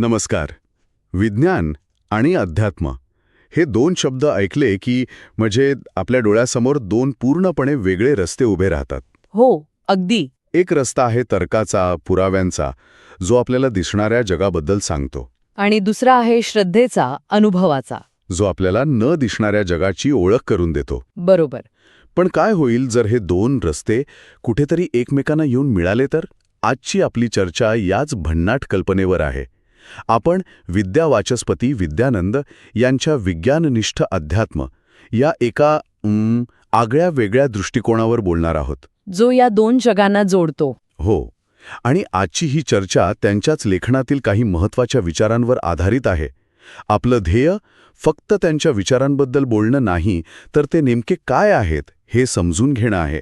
नमस्कार. विज्ञान आणि अध्यात्म हे दोन शब्द ऐकले की म्हणजे आपल्या डोळ्यासमोर दोन पूर्णपणे वेगळे रस्ते उभे राहतात. हो अगदी. एक रस्ता आहे तर्काचा पुराव्यांचा जो आपल्याला दिसणाऱ्या जगाबद्दल सांगतो. आणि दुसरा आहे श्रद्धेचा अनुभवाचा. जो आपल्याला न दिसणाऱ्या जगाची ओळख करून देतो. बरोबर. पण काय होईल जर हे दोन रस्ते कुठेतरी एकमेकांना येऊन मिळाले तर? आजची आपली चर्चा याच भन्नाट कल्पनेवर आहे. आपण विद्यावाचस्पती विद्यानंद यांच्या विज्ञाननिष्ठ अध्यात्म या एका आगळ्या वेगळ्या दृष्टिकोनावर बोलणार आहोत. जो या दोन जगांना जोडतो. हो. आणि आजची ही चर्चा त्यांच्याच लेखनातील काही महत्त्वाच्या विचारांवर आधारित आहे. आपलं ध्येय फक्त त्यांच्या विचारांबद्दल बोलणं नाही तर ते नेमके काय आहेत हे समजून घेणं आहे.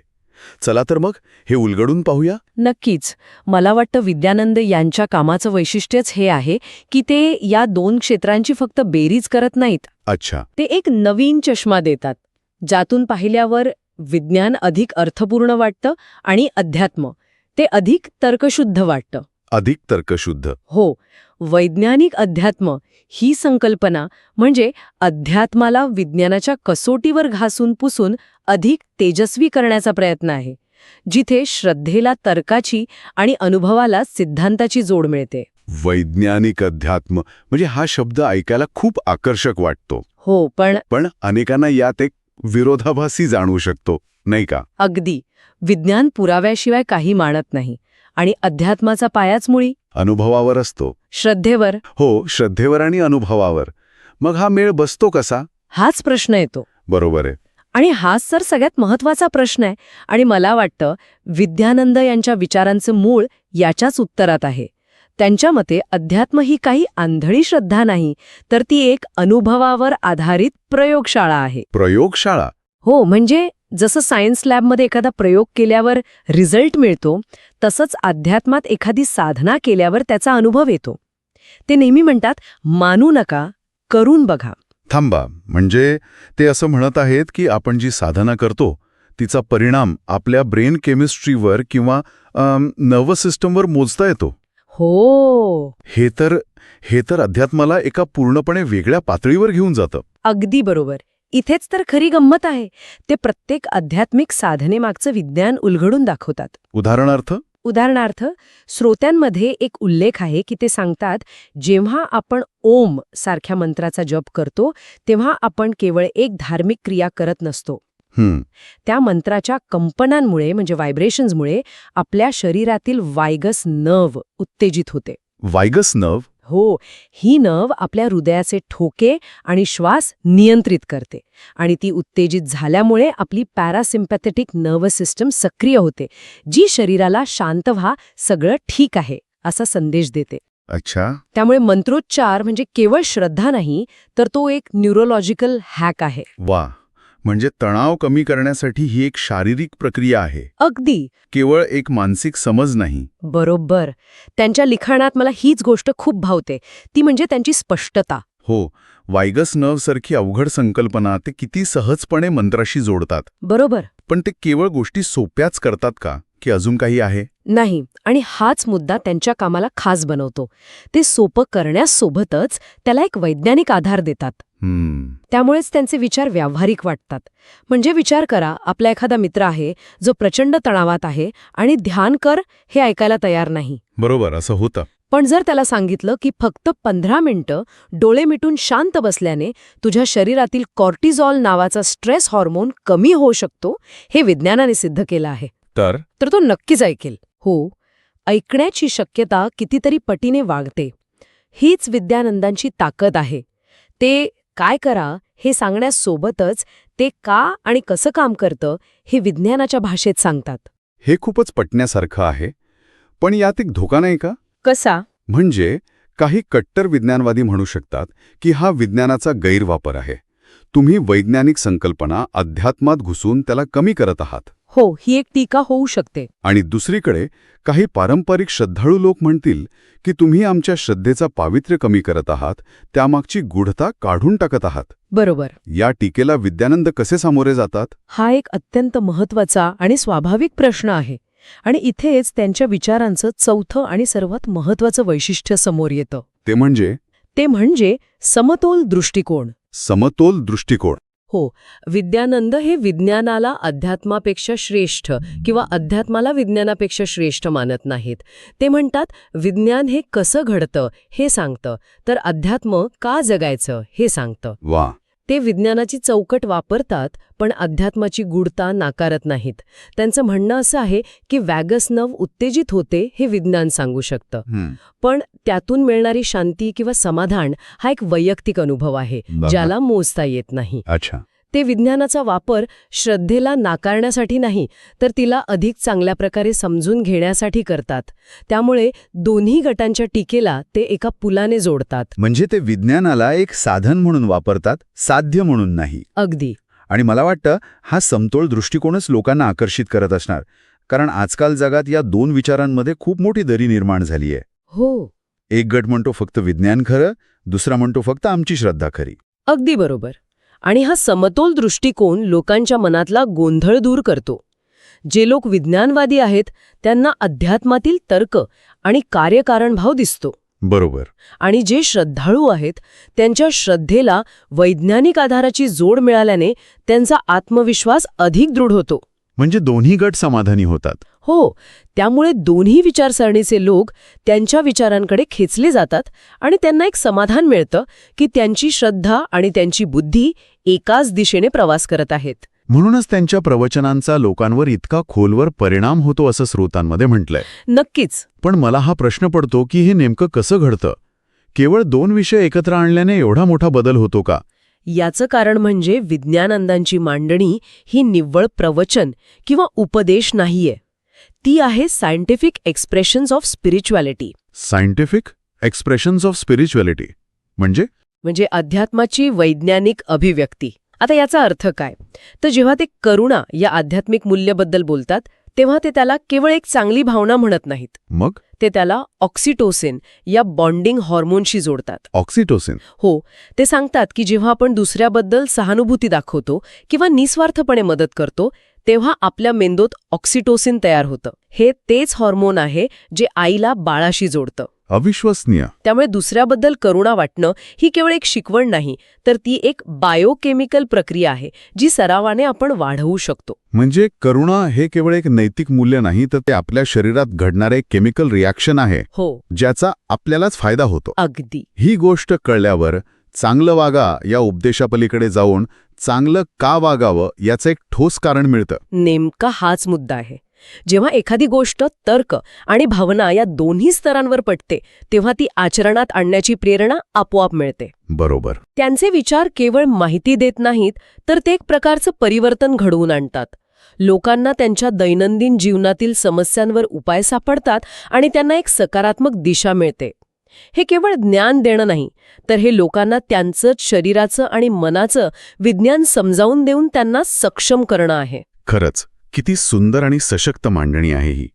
चला तर मग हे उलगडून पाहूया. नक्कीच. मला वाटतं विद्यानंद यांच्या कामाचं वैशिष्ट्यच हे आहे की ते या दोन क्षेत्रांची फक्त बेरीज करत नाहीत. अच्छा. ते एक नवीन चष्मा देतात ज्यातून पाहिल्यावर विज्ञान अधिक अर्थपूर्ण वाटतं आणि अध्यात्म ते अधिक तर्कशुद्ध वाटतं. अधिक तर्कशुद्ध. हो वैज्ञानिक अध्यात्म ही संकल्पना म्हणजे अध्यात्माला विज्ञानाच्या कसोटीवर घासून पुसून अधिक तेजस्वी करण्याचा प्रयत्न आहे जिथे श्रद्धेला तर्काची आणि अनुभवाला सिद्धांताची जोड मिळते. वैज्ञानिक अध्यात्म म्हणजे हा शब्द ऐकायला खूप आकर्षक वाटतो. हो पण पण अनेकांना यात एक विरोधाभासी जाणवू शकतो नाही का? अगदी. विज्ञान पुराव्याशिवाय काही मानत नाही. आणि अध्यात्माचा पायाच मुळी? अनुभवावर असतो. श्रद्धेवर? हो श्रद्धेवर आणि अनुभवावर. मग हा मेळ बसतो कसा? हाच प्रश्न येतो. बरोबर आहे. आणि हाच तर सगळ्यात महत्त्वाचा प्रश्न आहे. आणि मला वाटतं विद्यानंद यांच्या विचारांचं मूळ याच्याच उत्तरात आहे. त्यांच्या मते अध्यात्म ही काही आंधळी श्रद्धा नाही तर ती एक अनुभवावर आधारित प्रयोगशाळा आहे. प्रयोगशाळा? हो म्हणजे जसं सायन्स लॅबमध्ये एखादा प्रयोग केल्यावर रिझल्ट मिळतो तसंच अध्यात्मात एखादी साधना केल्यावर त्याचा अनुभव येतो. ते नेहमी म्हणतात मानू नका करून बघा. थांबा म्हणजे ते असं म्हणत आहेत की आपण जी साधना करतो तिचा परिणाम आपल्या ब्रेन केमिस्ट्रीवर किंवा नर्वस सिस्टमवर मोजता येतो? हो. हे तर हे तर अध्यात्माला एका पूर्णपणे वेगळ्या पातळीवर घेऊन जातं. अगदी बरोबर. इथेच तर खरी गंमत आहे. ते प्रत्येक आध्यात्मिक साधनेमागचं विज्ञान उलगडून दाखवतात. उदाहरणार्थ? उदाहरणार्थ श्रोत्यांमध्ये एक उल्लेख आहे की ते सांगतात जेव्हा आपण ओम सारख्या मंत्राचा जप करतो तेव्हा आपण केवळ एक धार्मिक क्रिया करत नसतो. त्या मंत्राच्या कंपनांमुळे म्हणजे व्हायब्रेशन्समुळे आपल्या शरीरातील वायगस नव उत्तेजित होते. वायगस नव? हो ही नव आपल्या हृदयाचे ठोके आणि श्वास नियंत्रित करते आणि ती उत्तेजित झाल्यामुळे आपली पॅरासिम्पॅथेटिक नर्वस सिस्टम सक्रिय होते जी शरीराला शांत व्हा सगळं ठीक आहे असा संदेश देते. अच्छा. त्यामुळे मंत्रोच्चार म्हणजे केवळ श्रद्धा नाही तर तो एक न्यूरोलॉजिकल हॅक आहे. वा. म्हणजे तणाव कमी करण्यासाठी ही एक शारीरिक प्रक्रिया आहे. अगदी. केवळ एक मानसिक समज नाही. बरोबर. त्यांच्या लिखाणात मला हीच गोष्ट खूप भावते. ती म्हणजे त्यांची स्पष्टता. हो वायगस नर्व सारखी अवघड संकल्पना ते किती सहजपणे मंत्राशी जोडतात. बरोबर. पण ते केवळ गोष्टी सोप्याच करतात का? की अजून काही आहे? नाही आणि हाच मुद्दा त्यांच्या कामाला खास बनवतो. ते सोपं करण्यासोबतच त्याला एक वैज्ञानिक आधार देतात. त्यामुळेच त्यांचे विचार व्यावहारिक वाटतात. म्हणजे विचार करा आपला एखादा मित्र आहे जो प्रचंड तणावात आहे आणि ध्यान कर हे ऐकायला तयार नाही. बरोबर असं होतं. पण जर त्याला सांगितलं की फक्त पंधरा मिनिटं डोळे मिटून शांत बसल्याने तुझ्या शरीरातील कॉर्टिझॉल नावाचा स्ट्रेस हॉर्मोन कमी होऊ शकतो हे विज्ञानाने सिद्ध केलं आहे. तर? तर तो नक्कीच ऐकेल. हो ऐकण्याची शक्यता कितीतरी पटीने वाढते. हीच विद्यानंदांची ताकद आहे. ते काय करा हे सांगण्यासोबतच ते का आणि कसं काम करतं हे विज्ञानाच्या भाषेत सांगतात. हे खूपच पटण्यासारखं आहे पण यात एक धोका नाही का? कसा? म्हणजे काही कट्टर विज्ञानवादी म्हणू शकतात की हा विज्ञानाचा गैरवापर आहे. तुम्ही वैज्ञानिक संकल्पना अध्यात्मात घुसून त्याला कमी करत आहात. हो ही एक टीका होऊ शकते. आणि दुसरीकडे काही पारंपरिक श्रद्धाळू लोक म्हणतील की तुम्ही आमच्या श्रद्धेचा पावित्र्य कमी करत आहात त्यामागची गूढता काढून टाकत आहात. बरोबर. या टीकेला विद्यानंद कसे सामोरे जातात? हा एक अत्यंत महत्त्वाचा आणि स्वाभाविक प्रश्न आहे आणि इथेच त्यांच्या विचारांचं चौथं आणि सर्वात महत्वाचं वैशिष्ट्य समोर येतं. ते म्हणजे? ते म्हणजे समतोल दृष्टिकोन. समतोल दृष्टिकोन. हो विद्यानंद हे विज्ञानाला अध्यात्मापेक्षा श्रेष्ठ किंवा अध्यात्माला विज्ञानापेक्षा श्रेष्ठ मानत नाहीत. ते म्हणतात विज्ञान हे कसं घडतं हे सांगतं. तर अध्यात्म का जगायचं हे सांगतं. वा. ते विज्ञानाची चौकट वापरतात पण अध्यात्माची गूढता नाकारत नाहीत त्यांचं म्हणणं असं आहे की वॅगस नव उत्तेजित होते हे विज्ञान सांगू शकतं. पण त्यातून मिळणारी शांती किंवा समाधान हा एक वैयक्तिक अनुभव आहे. ज्याला मोजता येत नाही अच्छा ते विज्ञानाचा वापर श्रद्धेला नाकारण्यासाठी नाही तर तिला अधिक चांगल्या प्रकारे समजून घेण्यासाठी करतात. त्यामुळे दोन्ही गटांच्या टीकेला ते एका पुलाने जोडतात. म्हणजे ते विज्ञानाला एक साधन म्हणून वापरतात साध्य म्हणून नाही. अगदी. आणि मला वाटतं हा समतोल दृष्टिकोनच लोकांना आकर्षित करत असणार. कारण आजकाल जगात या दोन विचारांमध्ये खूप मोठी दरी निर्माण झाली आहे. हो. एक गट म्हणतो फक्त विज्ञान खरं दुसरा म्हणतो फक्त आमची श्रद्धा खरी. अगदी बरोबर. आणि हा समतोल दृष्टिकोन लोकांच्या मनातला गोंधळ दूर करतो. जे लोक विज्ञानवादी आहेत त्यांना अध्यात्मातील तर्क आणि कार्यकारणभाव दिसतो. बरोबर. आणि जे श्रद्धाळू आहेत त्यांच्या श्रद्धेला वैज्ञानिक आधाराची जोड मिळाल्याने त्यांचा आत्मविश्वास अधिक दृढ होतो. म्हणजे दोन्ही गट समाधानी होतात. हो त्यामुळे दोन्ही विचारसरणीचे लोक त्यांच्या विचारांकडे खेचले जातात आणि त्यांना एक समाधान मिळतं की त्यांची श्रद्धा आणि त्यांची बुद्धी एकाच दिशेने प्रवास करत आहेत. म्हणूनच त्यांच्या प्रवचनांचा लोकांवर इतका खोलवर परिणाम होतो असं स्रोतांमध्ये म्हटलंय. नक्कीच. पण मला हा प्रश्न पडतो की हे नेमकं कसं घडतं? केवळ दोन विषय एकत्र आणल्याने एवढा मोठा बदल होतो का? याचं कारण म्हणजे विज्ञानंदांची मांडणी ही निव्वळ प्रवचन किंवा उपदेश नाहीये. ती आहे scientific expressions of spirituality. Scientific expressions of spirituality. म्हणजे? म्हणजे अध्यात्माची वैज्ञानिक अभिव्यक्ती. आता याचा अर्थ काय? तर जेव्हा ते करुणा या आध्यात्मिक मूल्याबद्दल बोलतात तेव्हा ते त्याला केवळ एक चांगली भावना म्हणत नाहीत. मग? ते त्याला ऑक्सिटोसिन या बॉन्डिंग हॉर्मोनशी जोडतात. ऑक्सिटोसिन. हो ते सांगतात की जेव्हा आपण दुसऱ्याबद्दल सहानुभूती दाखवतो किंवा निस्वार्थपणे मदत करतो तेव्हा आपल्या मेंदूत ऑक्सिटोसिन तयार होतं. हे तेच हॉर्मोन आहे जे आईला बाळाशी जोडतं. अविश्वसनीय. त्यामुळे दुसऱ्याबद्दल करुणा वाटणं ही केवळ एक शिकवण नाही तर ती एक बायोकेमिकल प्रक्रिया आहे जी सरावाने आपण वाढवू शकतो. म्हणजे करुणा हे केवळ एक नैतिक मूल्य नाही तर ते आपल्या शरीरात घडणारे केमिकल रिॲक्शन आहे हो. ज्याचा आपल्यालाच फायदा होतो. अगदी. ही गोष्ट कळल्यावर चांगलं वागा या उपदेशापलीकडे जाऊन चांगलं का वागावं याचं एक ठोस कारण मिळतं. नेमका हाच मुद्दा आहे. जेव्हा एखादी गोष्ट तर्क आणि भावना या दोन्ही स्तरांवर पटते तेव्हा ती आचरणात आणण्याची प्रेरणा आपोआप मिळते. बरोबर. त्यांचे विचार केवळ माहिती देत नाहीत तर ते एक प्रकारचं परिवर्तन घडवून आणतात. लोकांना त्यांच्या दैनंदिन जीवनातील समस्यांवर उपाय सापडतात आणि त्यांना एक सकारात्मक दिशा मिळते. हे केवळ ज्ञान देणं नाही तर हे लोकांना त्यांचं शरीराचं आणि मनाचं विज्ञान समजावून देऊन त्यांना सक्षम करणं आहे. खरंच. किती सुंदर आणि सशक्त मांडणी आहे ही.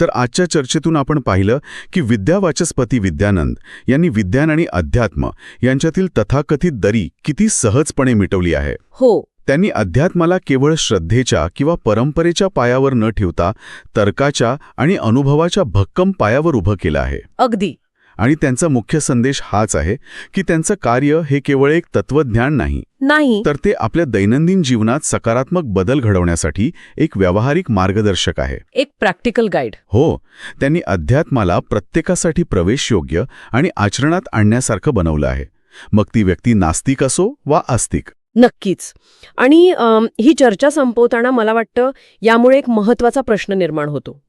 तर आजच्या चर्चेतून आपण पाहिलं की विद्यावाचस्पती विद्यानंद यांनी विज्ञान आणि अध्यात्म यांच्यातील तथाकथित दरी किती सहजपणे मिटवली आहे. हो. त्यांनी अध्यात्माला केवळ श्रद्धेच्या किंवा परंपरेच्या पायावर न ठेवता तर्काच्या आणि अनुभवाच्या भक्कम पायावर उभं केलं आहे. अगदी. आणि त्यांचा मुख्य संदेश हाच आहे की त्यांचं कार्य हे केवळ एक तत्वज्ञान नाही नाही. तर ते आपल्या दैनंदिन जीवनात सकारात्मक बदल घडवण्यासाठी एक व्यावहारिक मार्गदर्शक आहे. एक प्रॅक्टिकल गाईड. हो त्यांनी अध्यात्माला प्रत्येकासाठी प्रवेशयोग्य आणि आचरणात आणण्यासारखं बनवलं आहे. मग ती व्यक्ती नास्तिक असो वा आस्तिक नक्कीच. आणि ही चर्चा संपवताना मला वाटतं यामुळे एक महत्त्वाचा प्रश्न निर्माण होतो.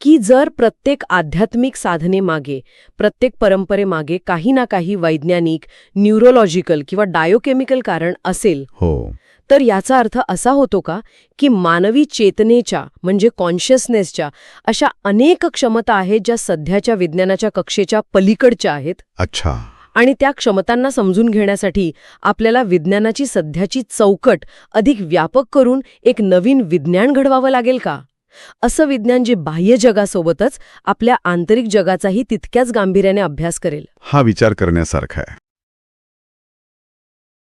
की जर प्रत्येक आध्यात्मिक साधनेमागे प्रत्येक परंपरेमागे काही ना काही वैज्ञानिक न्यूरोलॉजिकल किंवा डायोकेमिकल कारण असेल हो. तर याचा अर्थ असा होतो का की मानवी चेतनेच्या म्हणजे कॉन्शियसनेसच्या अशा अनेक क्षमता आहेत ज्या सध्याच्या विज्ञानाच्या कक्षेच्या पलीकडच्या आहेत? अच्छा. आणि त्या क्षमतांना समजून घेण्यासाठी आपल्याला विज्ञानाची सध्याची चौकट अधिक व्यापक करून एक नवीन विज्ञान घडवावं लागेल का? असं विज्ञान जे बाह्य जगासोबतच आपल्या आंतरिक जगाचाही तितक्याच गांभीर्याने अभ्यास करेल. हा विचार करण्यासारखा आहे.